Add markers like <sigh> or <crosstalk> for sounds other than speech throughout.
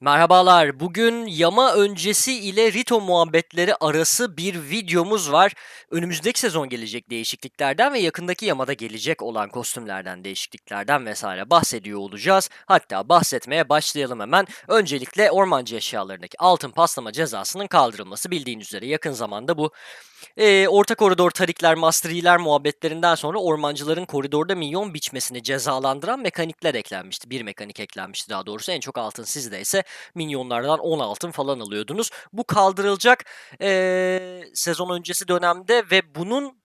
Merhabalar. Bugün yama öncesi ile Rito muhabbetleri arası bir videomuz var. Önümüzdeki sezon gelecek değişikliklerden ve yakındaki yamada gelecek olan kostümlerden, değişikliklerden vesaire bahsediyor olacağız. Hatta bahsetmeye başlayalım hemen. Öncelikle ormancı eşyalarındaki altın paslama cezasının kaldırılması bildiğiniz üzere yakın zamanda bu Eee, orta koridor tarikler, master muhabbetlerinden sonra ormancıların koridorda minyon biçmesini cezalandıran mekanikler eklenmişti. Bir mekanik eklenmişti daha doğrusu. En çok altın sizde ise minyonlardan 10 altın falan alıyordunuz. Bu kaldırılacak eee, sezon öncesi dönemde ve bunun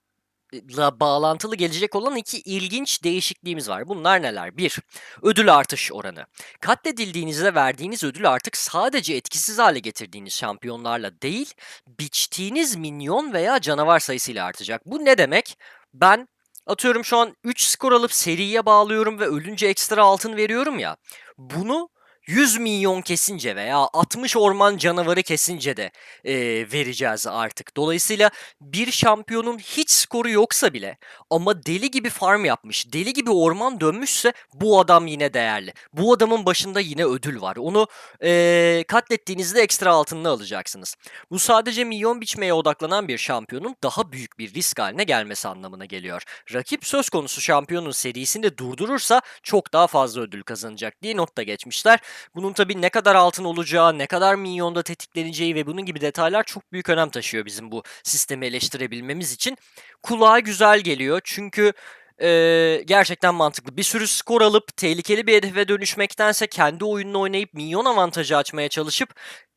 la bağlantılı gelecek olan iki ilginç değişikliğimiz var. Bunlar neler? 1. Ödül artış oranı. Katledildiğinizde verdiğiniz ödül artık sadece etkisiz hale getirdiğiniz şampiyonlarla değil, biçtiğiniz minyon veya canavar sayısıyla artacak. Bu ne demek? Ben atıyorum şu an 3 skor alıp seriye bağlıyorum ve ölünce ekstra altın veriyorum ya. Bunu 100 milyon kesince veya 60 orman canavarı kesince de e, vereceğiz artık. Dolayısıyla bir şampiyonun hiç skoru yoksa bile ama deli gibi farm yapmış, deli gibi orman dönmüşse bu adam yine değerli. Bu adamın başında yine ödül var. Onu e, katlettiğinizde ekstra altınını alacaksınız. Bu sadece milyon biçmeye odaklanan bir şampiyonun daha büyük bir risk haline gelmesi anlamına geliyor. Rakip söz konusu şampiyonun serisini durdurursa çok daha fazla ödül kazanacak diye notta geçmişler. Bunun tabii ne kadar altın olacağı, ne kadar milyonda tetikleneceği ve bunun gibi detaylar çok büyük önem taşıyor bizim bu sistemi eleştirebilmemiz için. Kulağa güzel geliyor çünkü Eee, gerçekten mantıklı. Bir sürü skor alıp tehlikeli bir hedefe dönüşmektense kendi oyununu oynayıp minyon avantajı açmaya çalışıp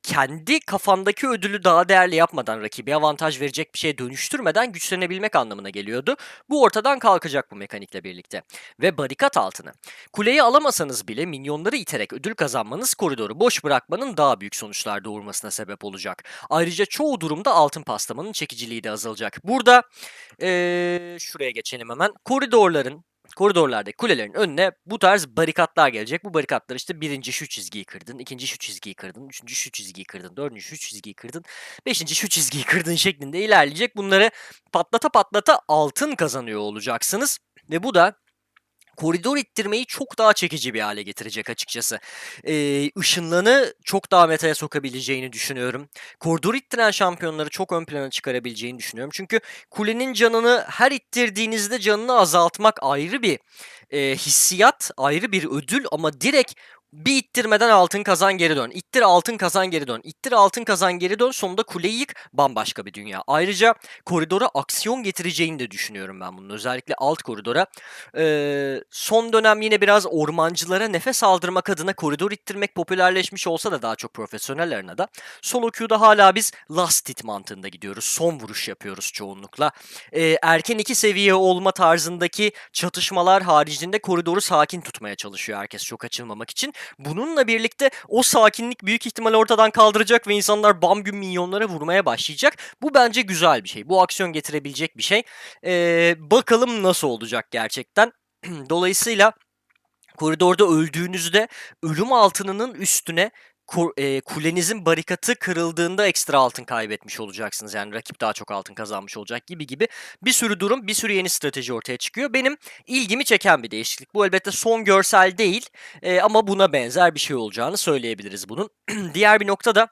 kendi kafandaki ödülü daha değerli yapmadan, rakibe avantaj verecek bir şeye dönüştürmeden güçlenebilmek anlamına geliyordu. Bu ortadan kalkacak bu mekanikle birlikte. Ve barikat altını. Kuleyi alamasanız bile minyonları iterek ödül kazanmanız koridoru boş bırakmanın daha büyük sonuçlar doğurmasına sebep olacak. Ayrıca çoğu durumda altın paslamanın çekiciliği de azalacak. Burada ee, şuraya geçelim hemen. Koridorların koridorlardaki kulelerin önüne bu tarz barikatlar gelecek. Bu barikatlar işte birinci şu çizgiyi kırdın, ikinci şu çizgiyi kırdın, üçüncü şu çizgiyi kırdın, dördüncü şu çizgiyi kırdın, beşinci şu çizgiyi kırdın şeklinde ilerleyecek. Bunları patlata patlata altın kazanıyor olacaksınız. Ve bu da koridor ittirmeyi çok daha çekici bir hale getirecek açıkçası. Ee, ışınlanı çok daha metaya sokabileceğini düşünüyorum. Koridor ittiren şampiyonları çok ön plana çıkarabileceğini düşünüyorum. Çünkü kulenin canını her ittirdiğinizde canını azaltmak ayrı bir e, hissiyat, ayrı bir ödül ama direkt bir ittirmeden altın kazan geri dön. İttir altın kazan geri dön. İttir altın kazan geri dön. Sonunda kuleyi yık. Bambaşka bir dünya. Ayrıca koridora aksiyon getireceğini de düşünüyorum ben bunun. Özellikle alt koridora. Ee, son dönem yine biraz ormancılara nefes aldırmak adına koridor ittirmek popülerleşmiş olsa da daha çok profesyonel arenada. Solo queue'da hala biz last hit mantığında gidiyoruz. Son vuruş yapıyoruz çoğunlukla. Ee, erken iki seviye olma tarzındaki çatışmalar haricinde koridoru sakin tutmaya çalışıyor herkes çok açılmamak için. Bununla birlikte o sakinlik büyük ihtimal ortadan kaldıracak ve insanlar bam gün minyonlara vurmaya başlayacak. Bu bence güzel bir şey. Bu aksiyon getirebilecek bir şey. Ee, bakalım nasıl olacak gerçekten. <clears throat> Dolayısıyla koridorda öldüğünüzde ölüm altınının üstüne e, kulenizin barikatı kırıldığında ekstra altın kaybetmiş olacaksınız. Yani rakip daha çok altın kazanmış olacak gibi gibi bir sürü durum, bir sürü yeni strateji ortaya çıkıyor. Benim ilgimi çeken bir değişiklik. Bu elbette son görsel değil e, ama buna benzer bir şey olacağını söyleyebiliriz bunun. <clears throat> Diğer bir nokta da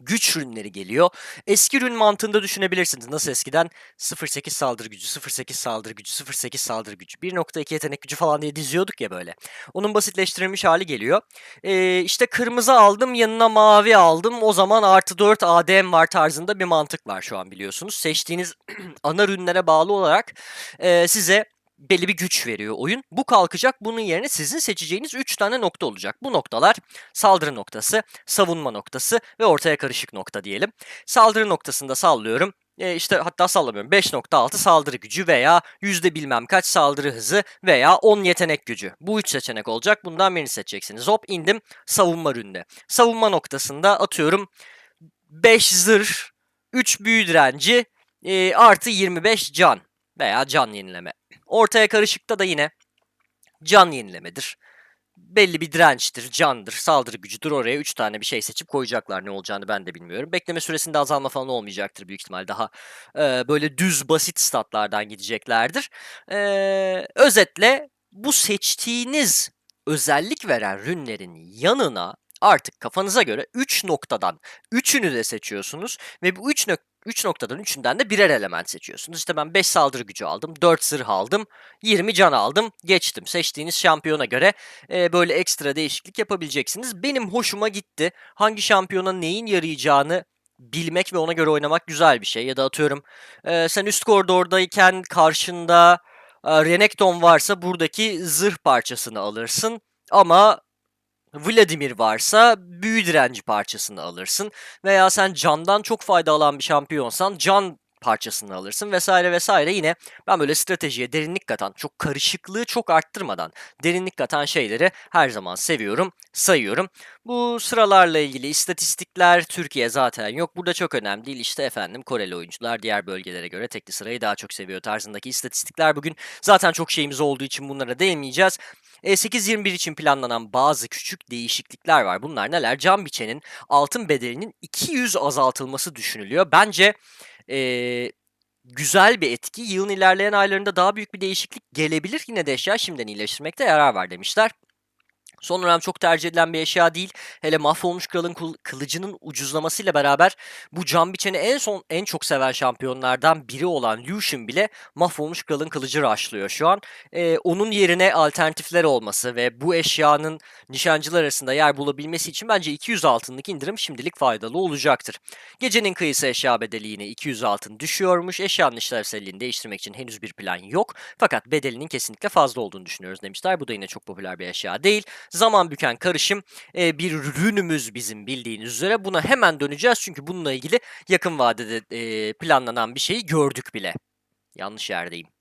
güç ürünleri geliyor. Eski ürün mantığında düşünebilirsiniz. Nasıl eskiden 0.8 saldırı gücü, 0.8 saldırı gücü, 0.8 saldırı gücü, 1.2 yetenek gücü falan diye diziyorduk ya böyle. Onun basitleştirilmiş hali geliyor. Ee, işte kırmızı aldım yanına mavi aldım o zaman artı 4 ADM var tarzında bir mantık var şu an biliyorsunuz. Seçtiğiniz <clears throat> ana ürünlere bağlı olarak e, size belli bir güç veriyor oyun. Bu kalkacak. Bunun yerine sizin seçeceğiniz 3 tane nokta olacak. Bu noktalar saldırı noktası, savunma noktası ve ortaya karışık nokta diyelim. Saldırı noktasında sallıyorum. E işte hatta sallamıyorum 5.6 saldırı gücü veya yüzde bilmem kaç saldırı hızı veya 10 yetenek gücü. Bu üç seçenek olacak. Bundan birini seçeceksiniz. Hop indim savunma ürününe. Savunma noktasında atıyorum 5 zırh, 3 büyü direnci, e, artı 25 can veya can yenileme. Ortaya karışıkta da yine can yenilemedir. Belli bir dirençtir, candır, saldırı gücüdür. Oraya 3 tane bir şey seçip koyacaklar. Ne olacağını ben de bilmiyorum. Bekleme süresinde azalma falan olmayacaktır büyük ihtimal. Daha e, böyle düz, basit statlardan gideceklerdir. E, özetle bu seçtiğiniz özellik veren rünlerin yanına Artık kafanıza göre 3 noktadan 3'ünü de seçiyorsunuz ve bu 3 nok 3 noktadan 3'ünden de birer element seçiyorsunuz. İşte ben 5 saldırı gücü aldım, 4 zırh aldım, 20 can aldım, geçtim. Seçtiğiniz şampiyona göre e, böyle ekstra değişiklik yapabileceksiniz. Benim hoşuma gitti. Hangi şampiyona neyin yarayacağını bilmek ve ona göre oynamak güzel bir şey. Ya da atıyorum e, sen üst koridordayken karşında e, Renekton varsa buradaki zırh parçasını alırsın. Ama Vladimir varsa büyü direnci parçasını alırsın. Veya sen candan çok fayda alan bir şampiyonsan can parçasını alırsın vesaire vesaire. Yine ben böyle stratejiye derinlik katan, çok karışıklığı çok arttırmadan derinlik katan şeyleri her zaman seviyorum, sayıyorum. Bu sıralarla ilgili istatistikler Türkiye zaten yok. Burada çok önemli değil. İşte efendim Koreli oyuncular diğer bölgelere göre tekli sırayı daha çok seviyor tarzındaki istatistikler bugün zaten çok şeyimiz olduğu için bunlara değinmeyeceğiz. E8-21 için planlanan bazı küçük değişiklikler var. Bunlar neler? Can biçenin altın bedelinin 200 azaltılması düşünülüyor. Bence ee, güzel bir etki. Yılın ilerleyen aylarında daha büyük bir değişiklik gelebilir. Yine de eşya şimdiden iyileştirmekte yarar var demişler. Son dönem çok tercih edilen bir eşya değil. Hele mahvolmuş kralın kılıcının ucuzlamasıyla beraber bu can biçeni en son en çok seven şampiyonlardan biri olan Lucian bile mahvolmuş kralın kılıcı raşlıyor şu an. Ee, onun yerine alternatifler olması ve bu eşyanın nişancılar arasında yer bulabilmesi için bence 200 altınlık indirim şimdilik faydalı olacaktır. Gecenin kıyısı eşya bedeli yine 200 altın düşüyormuş. Eşyanın işlevselliğini değiştirmek için henüz bir plan yok. Fakat bedelinin kesinlikle fazla olduğunu düşünüyoruz demişler. Bu da yine çok popüler bir eşya değil zaman büken karışım e, bir ürünümüz bizim bildiğiniz üzere. Buna hemen döneceğiz çünkü bununla ilgili yakın vadede e, planlanan bir şeyi gördük bile. Yanlış yerdeyim.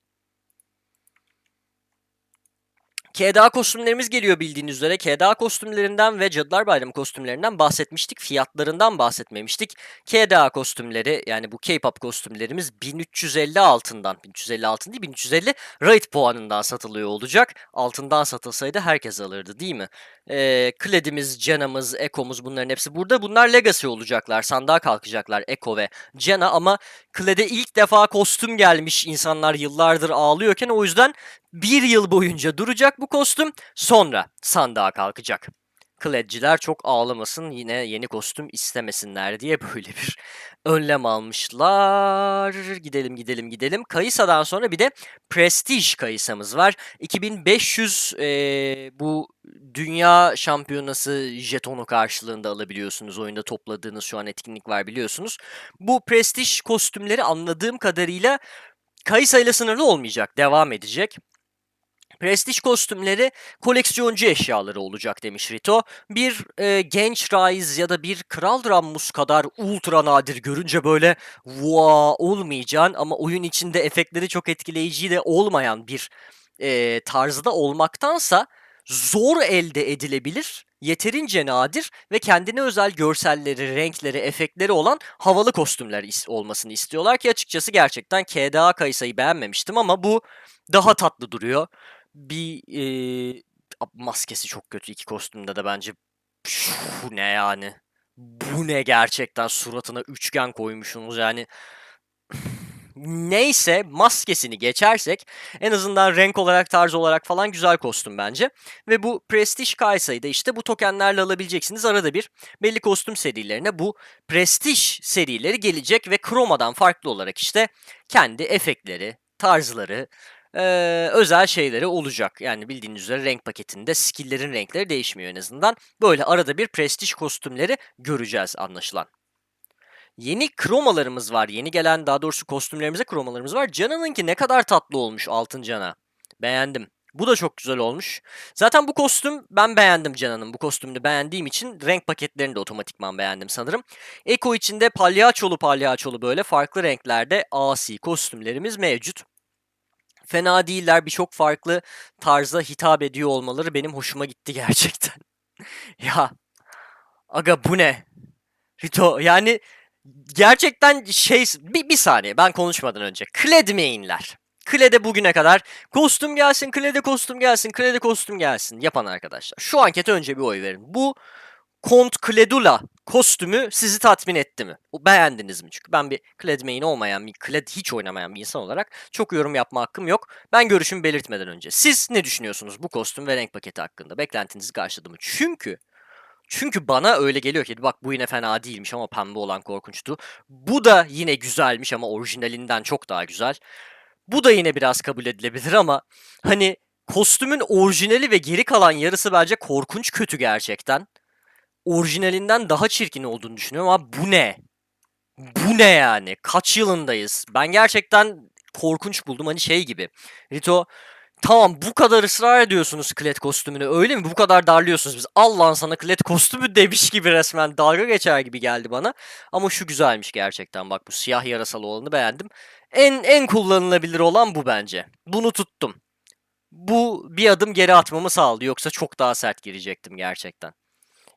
KDA kostümlerimiz geliyor bildiğiniz üzere. KDA kostümlerinden ve Cadılar Bayramı kostümlerinden bahsetmiştik. Fiyatlarından bahsetmemiştik. KDA kostümleri yani bu K-pop kostümlerimiz 1350 altından, 1350 altın değil 1350 raid puanından satılıyor olacak. Altından satılsaydı herkes alırdı değil mi? Ee, Kledimiz, Cena'mız, Eko'muz bunların hepsi burada. Bunlar Legacy olacaklar. Sandığa kalkacaklar Eko ve Cena ama Kled'e ilk defa kostüm gelmiş insanlar yıllardır ağlıyorken o yüzden bir yıl boyunca duracak bu kostüm sonra sandığa kalkacak. Kledciler çok ağlamasın yine yeni kostüm istemesinler diye böyle bir <laughs> önlem almışlar. Gidelim gidelim gidelim. Kayısa'dan sonra bir de Prestige Kayısa'mız var. 2500 e, bu dünya şampiyonası jetonu karşılığında alabiliyorsunuz. Oyunda topladığınız şu an etkinlik var biliyorsunuz. Bu Prestige kostümleri anladığım kadarıyla Kayısa ile sınırlı olmayacak. Devam edecek. Prestij kostümleri koleksiyoncu eşyaları olacak demiş Rito. Bir e, genç Rise ya da bir Kral Rammus kadar ultra nadir görünce böyle wow olmayacaksın ama oyun içinde efektleri çok etkileyici de olmayan bir e, tarzda olmaktansa zor elde edilebilir, yeterince nadir ve kendine özel görselleri, renkleri, efektleri olan havalı kostümler is- olmasını istiyorlar ki açıkçası gerçekten KDA Kayısa'yı beğenmemiştim ama bu daha tatlı duruyor bir e, maskesi çok kötü iki kostümde de bence. Şu ne yani? Bu ne gerçekten suratına üçgen koymuşsunuz yani. Neyse maskesini geçersek en azından renk olarak tarz olarak falan güzel kostüm bence. Ve bu Prestige Kaysa'yı da işte bu tokenlerle alabileceksiniz. Arada bir belli kostüm serilerine bu Prestige serileri gelecek ve Chroma'dan farklı olarak işte kendi efektleri, tarzları, e, özel şeyleri olacak. Yani bildiğiniz üzere renk paketinde skill'lerin renkleri değişmiyor en azından. Böyle arada bir prestij kostümleri göreceğiz anlaşılan. Yeni kromalarımız var. Yeni gelen daha doğrusu kostümlerimize kromalarımız var. Canan'ınki ne kadar tatlı olmuş altın cana. Beğendim. Bu da çok güzel olmuş. Zaten bu kostüm ben beğendim Canan'ın. Bu kostümünü beğendiğim için renk paketlerini de otomatikman beğendim sanırım. Eko içinde palyaçolu palyaçolu böyle farklı renklerde asi kostümlerimiz mevcut fena değiller. Birçok farklı tarza hitap ediyor olmaları benim hoşuma gitti gerçekten. <laughs> ya aga bu ne? Rito yani gerçekten şey bir, bir saniye ben konuşmadan önce. Kled main'ler. Kled'e bugüne kadar kostüm gelsin, Kled'e kostüm gelsin, Kled'e kostüm gelsin yapan arkadaşlar. Şu ankete önce bir oy verin. Bu Kont Kledula kostümü sizi tatmin etti mi? Beğendiniz mi? Çünkü ben bir Kled main olmayan, bir Kled hiç oynamayan bir insan olarak çok yorum yapma hakkım yok. Ben görüşümü belirtmeden önce. Siz ne düşünüyorsunuz bu kostüm ve renk paketi hakkında? Beklentinizi karşıladı mı? Çünkü Çünkü bana öyle geliyor ki bak bu yine fena değilmiş ama pembe olan korkunçtu. Bu da yine güzelmiş ama orijinalinden çok daha güzel. Bu da yine biraz kabul edilebilir ama hani kostümün orijinali ve geri kalan yarısı bence korkunç kötü gerçekten. Orijinalinden daha çirkin olduğunu düşünüyorum ama bu ne? Bu ne yani? Kaç yılındayız? Ben gerçekten korkunç buldum. Hani şey gibi. Rito tamam bu kadar ısrar ediyorsunuz klet kostümünü öyle mi? Bu kadar darlıyorsunuz biz. Allah'ın sana klet kostümü <laughs> demiş gibi resmen dalga geçer gibi geldi bana. Ama şu güzelmiş gerçekten. Bak bu siyah yarasalı olanı beğendim. En en kullanılabilir olan bu bence. Bunu tuttum. Bu bir adım geri atmamı sağladı. Yoksa çok daha sert girecektim gerçekten.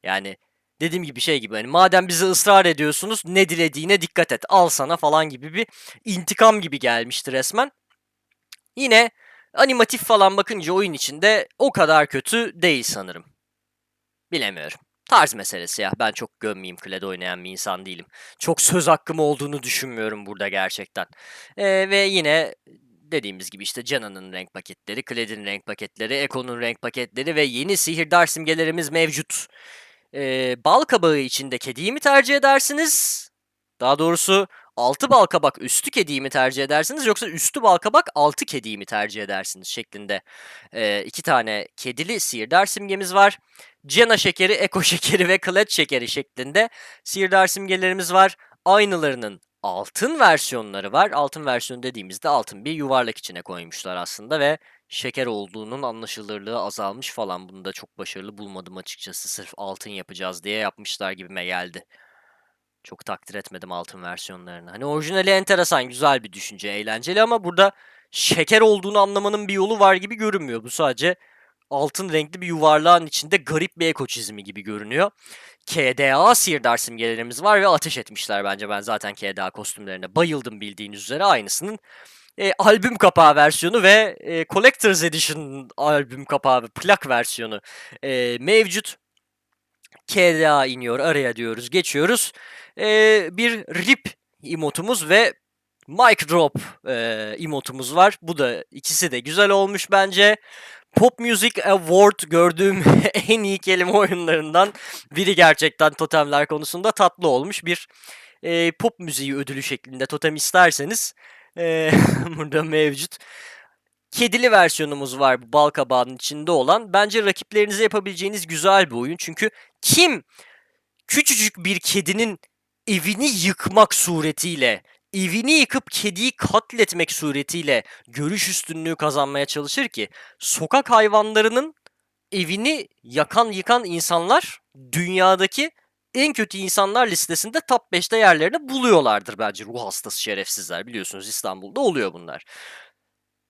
Yani dediğim gibi şey gibi hani madem bize ısrar ediyorsunuz ne dilediğine dikkat et al sana falan gibi bir intikam gibi gelmişti resmen. Yine animatif falan bakınca oyun içinde o kadar kötü değil sanırım. Bilemiyorum. Tarz meselesi ya. Ben çok gömmeyeyim Kled oynayan bir insan değilim. Çok söz hakkım olduğunu düşünmüyorum burada gerçekten. Ee, ve yine dediğimiz gibi işte Canan'ın renk paketleri, Kled'in renk paketleri, Eko'nun renk paketleri ve yeni sihirdar simgelerimiz mevcut. Ee, bal kabağı içinde kediyi mi tercih edersiniz? Daha doğrusu altı bal kabak üstü kediyi mi tercih edersiniz yoksa üstü bal kabak altı kediyi mi tercih edersiniz şeklinde ee, iki tane kedili sihirdar simgemiz var. Cana şekeri, Eko <laughs> şekeri ve Kled şekeri şeklinde sihirdar simgelerimiz var. Aynılarının altın versiyonları var. Altın versiyonu dediğimizde altın bir yuvarlak içine koymuşlar aslında ve şeker olduğunun anlaşılırlığı azalmış falan. Bunu da çok başarılı bulmadım açıkçası. Sırf altın yapacağız diye yapmışlar gibime geldi. Çok takdir etmedim altın versiyonlarını. Hani orijinali enteresan, güzel bir düşünce, eğlenceli ama burada şeker olduğunu anlamanın bir yolu var gibi görünmüyor. Bu sadece altın renkli bir yuvarlağın içinde garip bir eko çizimi gibi görünüyor. KDA sihirdar simgelerimiz var ve ateş etmişler bence. Ben zaten KDA kostümlerine bayıldım bildiğiniz üzere aynısının e, albüm kapağı versiyonu ve e, Collector's Edition albüm kapağı ve plak versiyonu e, mevcut. KDA iniyor araya diyoruz geçiyoruz. E, bir RIP emotumuz ve Mic Drop e, emotumuz var. Bu da ikisi de güzel olmuş bence. Pop Music Award gördüğüm <laughs> en iyi kelime oyunlarından biri gerçekten totemler konusunda tatlı olmuş. Bir e, pop müziği ödülü şeklinde totem isterseniz e, <laughs> burada mevcut. Kedili versiyonumuz var bu bal kabağının içinde olan. Bence rakiplerinize yapabileceğiniz güzel bir oyun. Çünkü kim küçücük bir kedinin evini yıkmak suretiyle evini yıkıp kediyi katletmek suretiyle görüş üstünlüğü kazanmaya çalışır ki sokak hayvanlarının evini yakan yıkan insanlar dünyadaki en kötü insanlar listesinde top 5'te yerlerini buluyorlardır bence ruh hastası şerefsizler biliyorsunuz İstanbul'da oluyor bunlar.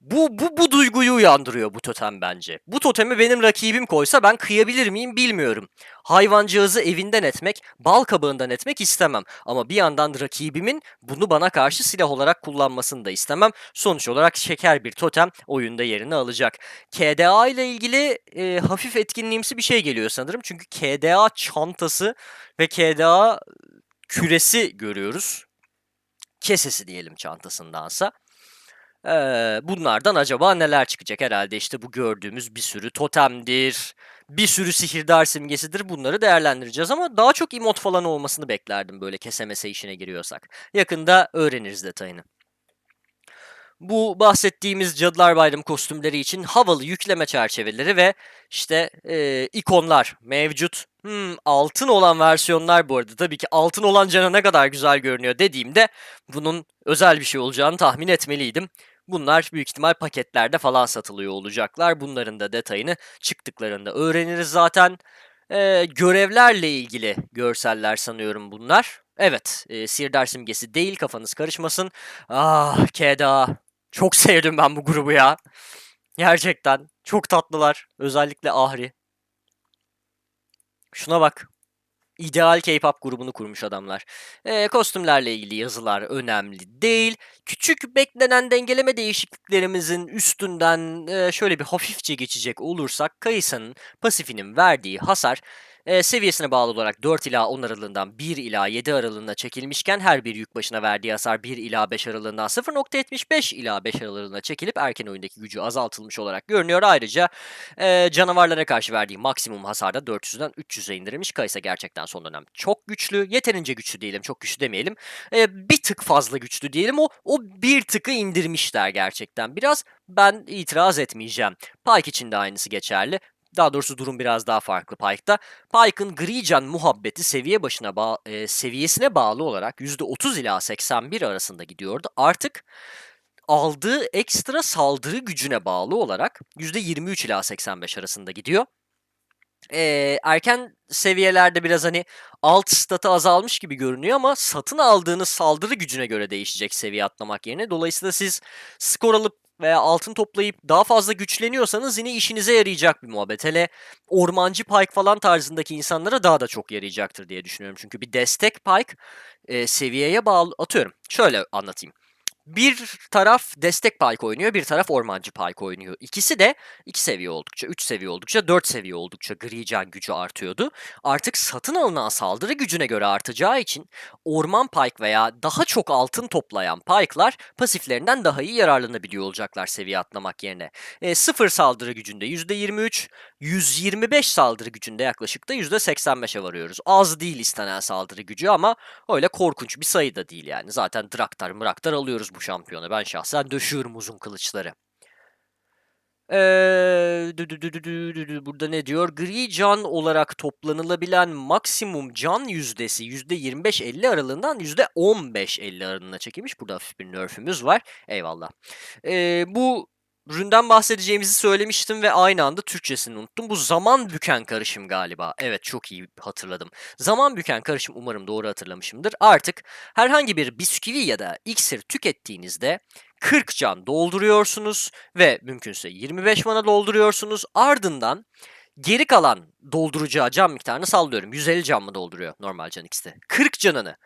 Bu, bu, bu duyguyu uyandırıyor bu totem bence. Bu totemi benim rakibim koysa ben kıyabilir miyim bilmiyorum. Hayvancağızı evinden etmek, bal kabağından etmek istemem. Ama bir yandan rakibimin bunu bana karşı silah olarak kullanmasını da istemem. Sonuç olarak şeker bir totem oyunda yerini alacak. KDA ile ilgili e, hafif etkinliğimsi bir şey geliyor sanırım. Çünkü KDA çantası ve KDA küresi görüyoruz. Kesesi diyelim çantasındansa. Eee, bunlardan acaba neler çıkacak? Herhalde işte bu gördüğümüz bir sürü totemdir, bir sürü sihirdar simgesidir. Bunları değerlendireceğiz ama daha çok emot falan olmasını beklerdim böyle kesemese işine giriyorsak. Yakında öğreniriz detayını. Bu bahsettiğimiz Cadılar Bayramı kostümleri için havalı yükleme çerçeveleri ve işte eee, ikonlar mevcut. Hmm, altın olan versiyonlar bu arada tabii ki altın olan cana ne kadar güzel görünüyor dediğimde bunun özel bir şey olacağını tahmin etmeliydim. Bunlar büyük ihtimal paketlerde falan satılıyor olacaklar. Bunların da detayını çıktıklarında öğreniriz zaten. Ee, görevlerle ilgili görseller sanıyorum bunlar. Evet, e, Sirdar simgesi değil kafanız karışmasın. Ah, Keda. Çok <laughs> sevdim ben bu grubu ya. Gerçekten çok tatlılar. Özellikle Ahri. Şuna bak. İdeal K-pop grubunu kurmuş adamlar. Ee, kostümlerle ilgili yazılar önemli değil. Küçük beklenen dengeleme değişikliklerimizin üstünden e, şöyle bir hafifçe geçecek olursak Kayısa'nın pasifinin verdiği hasar e, seviyesine bağlı olarak 4 ila 10 aralığından 1 ila 7 aralığına çekilmişken her bir yük başına verdiği hasar 1 ila 5 aralığından 0.75 ila 5 aralığına çekilip erken oyundaki gücü azaltılmış olarak görünüyor. Ayrıca e, canavarlara karşı verdiği maksimum hasar da 400'den 300'e indirilmiş. Kaysa gerçekten son dönem çok güçlü. Yeterince güçlü diyelim, çok güçlü demeyelim. E, bir tık fazla güçlü diyelim. O, o bir tıkı indirmişler gerçekten. Biraz ben itiraz etmeyeceğim. Pike için de aynısı geçerli. Daha doğrusu durum biraz daha farklı Pike'da. Pike'ın Grijan muhabbeti seviye başına ba- e, seviyesine bağlı olarak %30 ila 81 arasında gidiyordu. Artık aldığı ekstra saldırı gücüne bağlı olarak %23 ila 85 arasında gidiyor. Ee, erken seviyelerde biraz hani alt statı azalmış gibi görünüyor ama satın aldığınız saldırı gücüne göre değişecek seviye atlamak yerine. Dolayısıyla siz skor alıp veya altın toplayıp daha fazla güçleniyorsanız yine işinize yarayacak bir muhabbet. Hele ormancı pike falan tarzındaki insanlara daha da çok yarayacaktır diye düşünüyorum. Çünkü bir destek pike e, seviyeye bağlı atıyorum. Şöyle anlatayım. Bir taraf destek pike oynuyor, bir taraf ormancı pike oynuyor. İkisi de 2 seviye oldukça, 3 seviye oldukça, 4 seviye oldukça Grijan gücü artıyordu. Artık satın alınan saldırı gücüne göre artacağı için orman pike veya daha çok altın toplayan pike'lar pasiflerinden daha iyi yararlanabiliyor olacaklar seviye atlamak yerine. E, sıfır saldırı gücünde %23, 125 saldırı gücünde yaklaşık da %85'e varıyoruz. Az değil istenen saldırı gücü ama öyle korkunç bir sayı da değil yani. Zaten Draktar mıraktar alıyoruz bu şampiyonu. Ben şahsen döşüyorum uzun kılıçları. Ee, burada ne diyor? Gri can olarak toplanılabilen maksimum can yüzdesi %25-50 aralığından %15-50 aralığına çekilmiş. Burada hafif bir nerf'ümüz var. Eyvallah. Ee, bu Ründen bahsedeceğimizi söylemiştim ve aynı anda Türkçesini unuttum. Bu zaman büken karışım galiba. Evet çok iyi hatırladım. Zaman büken karışım umarım doğru hatırlamışımdır. Artık herhangi bir bisküvi ya da iksir tükettiğinizde 40 can dolduruyorsunuz ve mümkünse 25 mana dolduruyorsunuz. Ardından geri kalan dolduracağı can miktarını sallıyorum. 150 can mı dolduruyor normal can X'te? 40 canını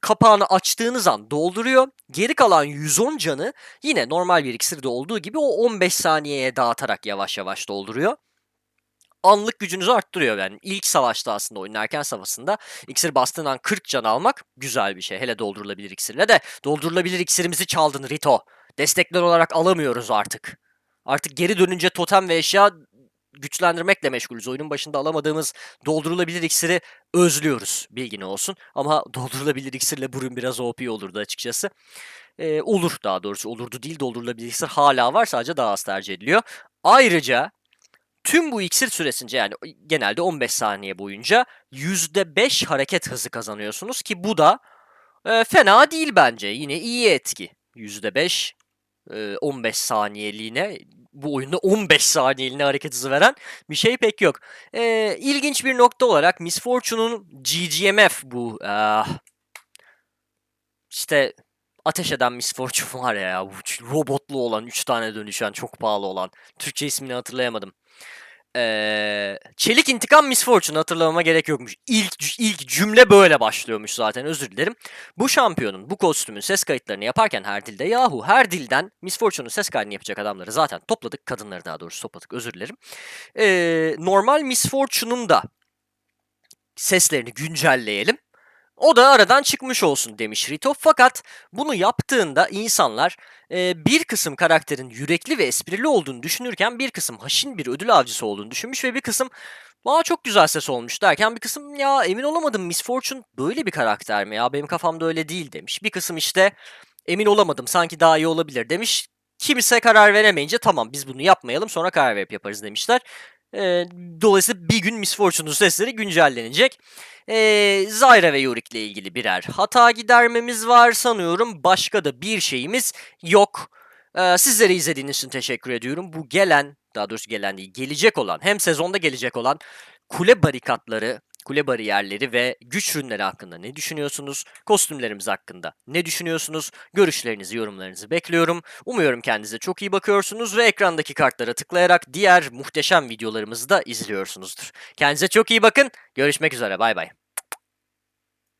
kapağını açtığınız an dolduruyor. Geri kalan 110 canı yine normal bir iksirde olduğu gibi o 15 saniyeye dağıtarak yavaş yavaş dolduruyor. Anlık gücünüzü arttırıyor yani. ilk savaşta aslında oynarken safhasında iksir bastığın an 40 can almak güzel bir şey. Hele doldurulabilir iksirle de doldurulabilir iksirimizi çaldın Rito. Destekler olarak alamıyoruz artık. Artık geri dönünce totem ve eşya güçlendirmekle meşgulüz. Oyunun başında alamadığımız doldurulabilir iksiri özlüyoruz. Bilgin olsun. Ama <laughs> doldurulabilir iksirle burun biraz OP olurdu açıkçası. Ee, olur daha doğrusu. Olurdu değil doldurulabilir iksir hala var sadece daha az tercih ediliyor. Ayrıca tüm bu iksir süresince yani genelde 15 saniye boyunca %5 hareket hızı kazanıyorsunuz ki bu da e, fena değil bence. Yine iyi etki. %5 e, 15 saniyeliğine bu oyunda 15 saniyeliğine hareket hızı veren bir şey pek yok. E, ilginç bir nokta olarak Miss Fortune'un GGMF bu e, işte ateş eden Miss Fortune var ya bu robotlu olan 3 tane dönüşen çok pahalı olan Türkçe ismini hatırlayamadım. Ee, Çelik İntikam Miss Fortune hatırlamama gerek yokmuş. İlk, ilk cümle böyle başlıyormuş zaten özür dilerim. Bu şampiyonun bu kostümün ses kayıtlarını yaparken her dilde yahu her dilden Miss Fortune'un ses kaydını yapacak adamları zaten topladık. Kadınları daha doğrusu topladık özür dilerim. Ee, normal Miss Fortune'un da seslerini güncelleyelim. O da aradan çıkmış olsun demiş Rito. Fakat bunu yaptığında insanlar e, bir kısım karakterin yürekli ve esprili olduğunu düşünürken bir kısım haşin bir ödül avcısı olduğunu düşünmüş ve bir kısım Aa çok güzel ses olmuş derken bir kısım ya emin olamadım Miss Fortune böyle bir karakter mi ya benim kafamda öyle değil demiş. Bir kısım işte emin olamadım sanki daha iyi olabilir demiş. Kimse karar veremeyince tamam biz bunu yapmayalım sonra karar verip yaparız demişler. E, dolayısıyla bir gün Miss Fortune'un sesleri güncellenecek. E, Zyra ve Yorick ile ilgili birer hata gidermemiz var sanıyorum. Başka da bir şeyimiz yok. E, sizlere izlediğiniz için teşekkür ediyorum. Bu gelen, daha doğrusu gelen değil, gelecek olan, hem sezonda gelecek olan kule barikatları, kule bariyerleri ve güç ürünleri hakkında ne düşünüyorsunuz? Kostümlerimiz hakkında ne düşünüyorsunuz? Görüşlerinizi, yorumlarınızı bekliyorum. Umuyorum kendinize çok iyi bakıyorsunuz ve ekrandaki kartlara tıklayarak diğer muhteşem videolarımızı da izliyorsunuzdur. Kendinize çok iyi bakın. Görüşmek üzere. Bay bay.